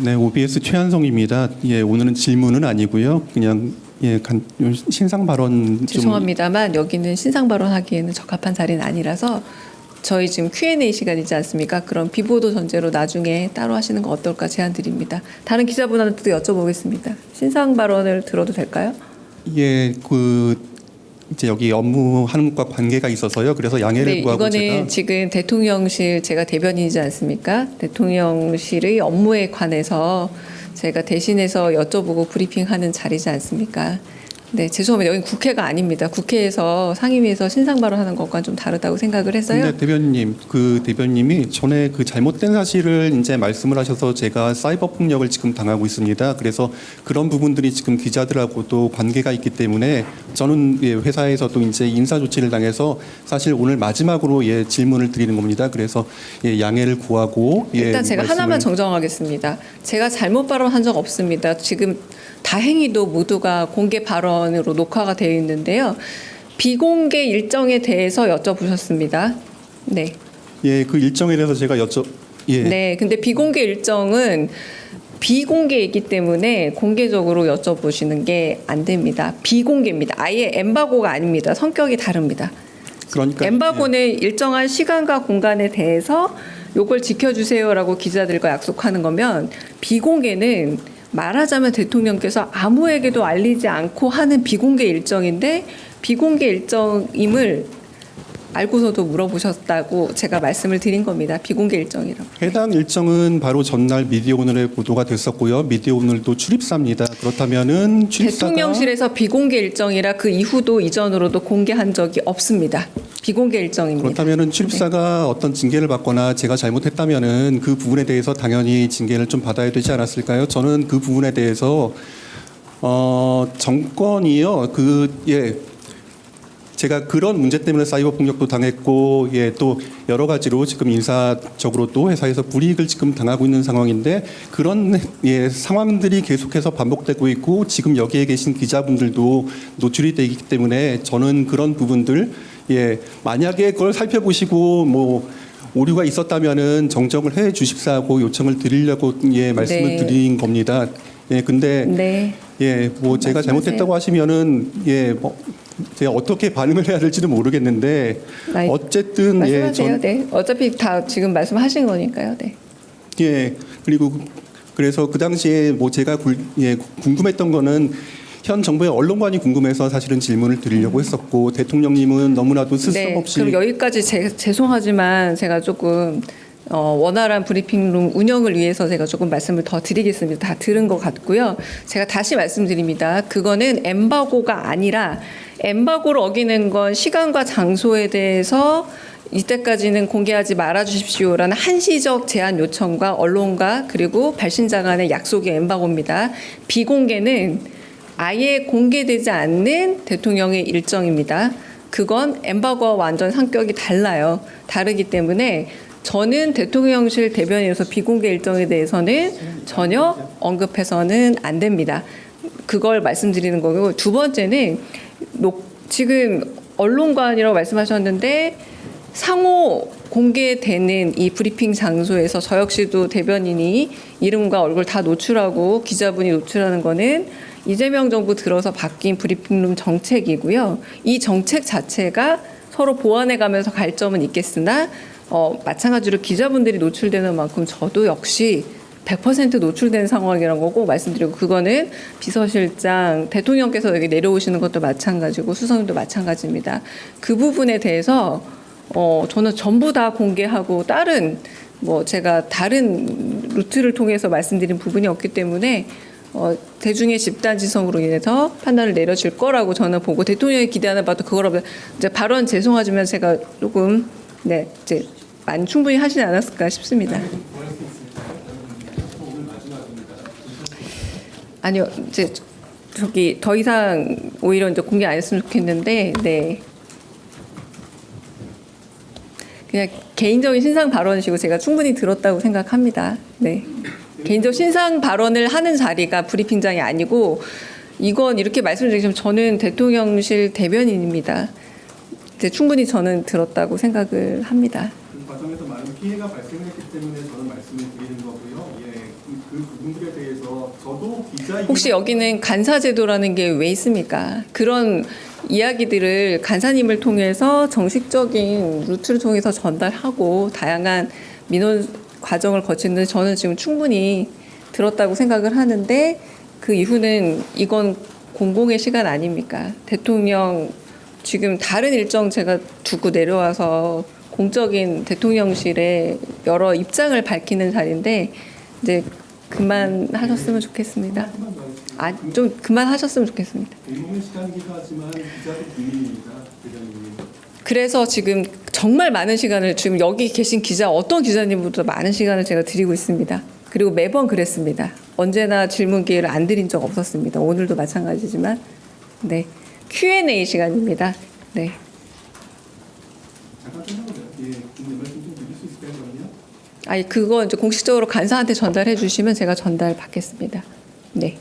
네, OBS 최한성입니다. 예, 오늘은 질문은 아니고요. 그냥 예, 간, 요 신상 발언 좀 죄송합니다만 여기는 신상 발언하기에는 적합한 자리는 아니라서 저희 지금 Q&A 시간이지 않습니까? 그럼 비보도 전제로 나중에 따로 하시는 거 어떨까 제안 드립니다. 다른 기자분한테도 여쭤보겠습니다. 신상 발언을 들어도 될까요? 예, 그 이제 여기 업무하는 것과 관계가 있어서요. 그래서 양해를 네, 구하고 이거는 제가 지금 대통령실 제가 대변인이지 않습니까? 대통령실의 업무에 관해서 제가 대신해서 여쭤보고 브리핑하는 자리지 않습니까? 네, 죄송합니다. 여기 국회가 아닙니다. 국회에서 상임위에서 신상 발언하는 것과 좀 다르다고 생각을 해서요. 근데 대변인님, 그 대변님이 전에 그 잘못된 사실을 이제 말씀을 하셔서 제가 사이버 폭력을 지금 당하고 있습니다. 그래서 그런 부분들이 지금 기자들하고도 관계가 있기 때문에 저는 예, 회사에서도 이제 인사 조치를 당해서 사실 오늘 마지막으로 예, 질문을 드리는 겁니다. 그래서 예, 양해를 구하고 예, 일단 제가 하나만 말씀을- 정정하겠습니다. 제가 잘못 발언한 적 없습니다. 지금 다행히도 모두가 공개 발언으로 녹화가 되어 있는데요. 비공개 일정에 대해서 여쭤보셨습니다. 네. 예, 그 일정에 대해서 제가 여쭤 예. 네. 근데 비공개 일정은 비공개이기 때문에 공개적으로 여쭤보시는 게 안 됩니다. 비공개입니다. 아예 엠바고가 아닙니다. 성격이 다릅니다. 그러니까 엠바고는 일정한 시간과 공간에 대해서 요걸 지켜주세요라고 기자들과 약속하는 거면 비공개는 말하자면 대통령께서 아무에게도 알리지 않고 하는 비공개 일정인데 비공개 일정임을 알고서도 물어보셨다고 제가 말씀을 드린 겁니다. 비공개 일정이라고. 해당 일정은 바로 전날 미디어 오늘에 보도가 됐었고요. 미디어 오늘도 출입사입니다. 그렇다면은 출입사가 대통령실에서 비공개 일정이라 그 이후도 이전으로도 공개한 적이 없습니다. 비공개 일정입니다. 그렇다면은 출입사가 어떤 징계를 받거나 제가 잘못했다면은 그 부분에 대해서 당연히 징계를 좀 받아야 되지 않았을까요? 저는 그 부분에 대해서 어 정권이요 그예 제가 그런 문제 때문에 사이버 폭력도 당했고 예 또 여러 가지로 지금 인사적으로 또 회사에서 불이익을 지금 당하고 있는 상황인데 그런 예 상황들이 계속해서 반복되고 있고 지금 여기에 계신 기자분들도 노출이 되기 때문에 저는 그런 부분들 예 만약에 그걸 살펴보시고 뭐 오류가 있었다면은 정정을 해 주십사고 요청을 드리려고 예 말씀을 네. 드린 겁니다. 예 근데 네. 예, 뭐 제가 말씀하세요. 잘못했다고 하시면은 예, 뭐 제가 어떻게 반응을 해야 될지는 모르겠는데 아이, 어쨌든 예, 말씀하세요. 전, 네. 어차피 다 지금 말씀하신 거니까요. 네. 예, 그리고 그래서 그 당시에 뭐 제가 굴, 예, 궁금했던 거는 현 정부의 언론관이 궁금해서 사실은 질문을 드리려고 했었고 대통령님은 너무나도 네. 스스럼없이 그럼 여기까지 제, 죄송하지만 제가 조금 어, 원활한 브리핑룸 운영을 위해서 제가 조금 말씀을 더 드리겠습니다. 다 들은 것 같고요. 제가 다시 말씀드립니다. 그거는 엠바고가 아니라 엠바고를 어기는 건 시간과 장소에 대해서 이때까지는 공개하지 말아 주십시오라는 한시적 제한 요청과 언론과 그리고 발신자 간의 약속이 엠바고입니다. 비공개는 아예 공개되지 않는 대통령의 일정입니다. 그건 엠바고와 완전 성격이 달라요. 다르기 때문에 저는 대통령실 대변인으로서 비공개 일정에 대해서는 전혀 언급해서는 안 됩니다. 그걸 말씀드리는 거고 두 번째는 녹- 지금 언론관이라고 말씀하셨는데 상호 공개되는 이 브리핑 장소에서 저 역시도 대변인이 이름과 얼굴 다 노출하고 기자분이 노출하는 거는 이재명 정부 들어서 바뀐 브리핑룸 정책이고요. 이 정책 자체가 서로 보완해 가면서 갈 점은 있겠으나 어, 마찬가지로 기자분들이 노출되는 만큼 저도 역시 100% 노출된 상황이라는 거고 말씀드리고 그거는 비서실장 대통령께서 여기 내려오시는 것도 마찬가지고 수석님도 마찬가지입니다. 그 부분에 대해서 어 저는 전부 다 공개하고 다른 뭐 제가 다른 루트를 통해서 말씀드린 부분이 없기 때문에 어 대중의 집단 지성으로 인해서 판단을 내려질 거라고 저는 보고 대통령이 기대하는 바도 그거라고 이제 발언 죄송하지만 제가 조금 네 이제 많이 충분히 하시지 않았을까 싶습니다. 아니요, 이제 저기 더 이상 오히려 이제 공개 안 했으면 좋겠는데, 네. 그냥 개인적인 신상 발언이시고 제가 충분히 들었다고 생각합니다. 네. 개인적 신상 발언을 하는 자리가 브리핑장이 아니고 이건 이렇게 말씀드리지만 저는 대통령실 대변인입니다. 이제 충분히 저는 들었다고 생각을 합니다. 그 과정에서 많은 피해가 발생했기 때문에 저는 말씀을 드리는 거고요. 예, 그그 부분들에 대해서 저도 기자 혹시 여기는 간사제도라는 게 왜 있습니까? 그런 이야기들을 간사님을 통해서 정식적인 루트를 통해서 전달하고 다양한 민원 과정을 거치는데 저는 지금 충분히 들었다고 생각을 하는데 그 이후는 이건 공공의 시간 아닙니까? 대통령 지금 다른 일정 제가 두고 내려와서 공적인 대통령실에 여러 입장을 밝히는 자리인데 이제 그만하셨으면 좋겠습니다. 아, 좀 그만하셨으면 좋겠습니다. 그래서 지금 정말 많은 시간을 지금 여기 계신 기자 어떤 기자님보다 많은 시간을 제가 드리고 있습니다. 그리고 매번 그랬습니다. 언제나 질문 기회를 안 드린 적 없었습니다. 오늘도 마찬가지지만 네 Q&A 시간입니다. 네. 아니 그거 이제 공식적으로 간사한테 전달해 주시면 제가 전달 받겠습니다. 네.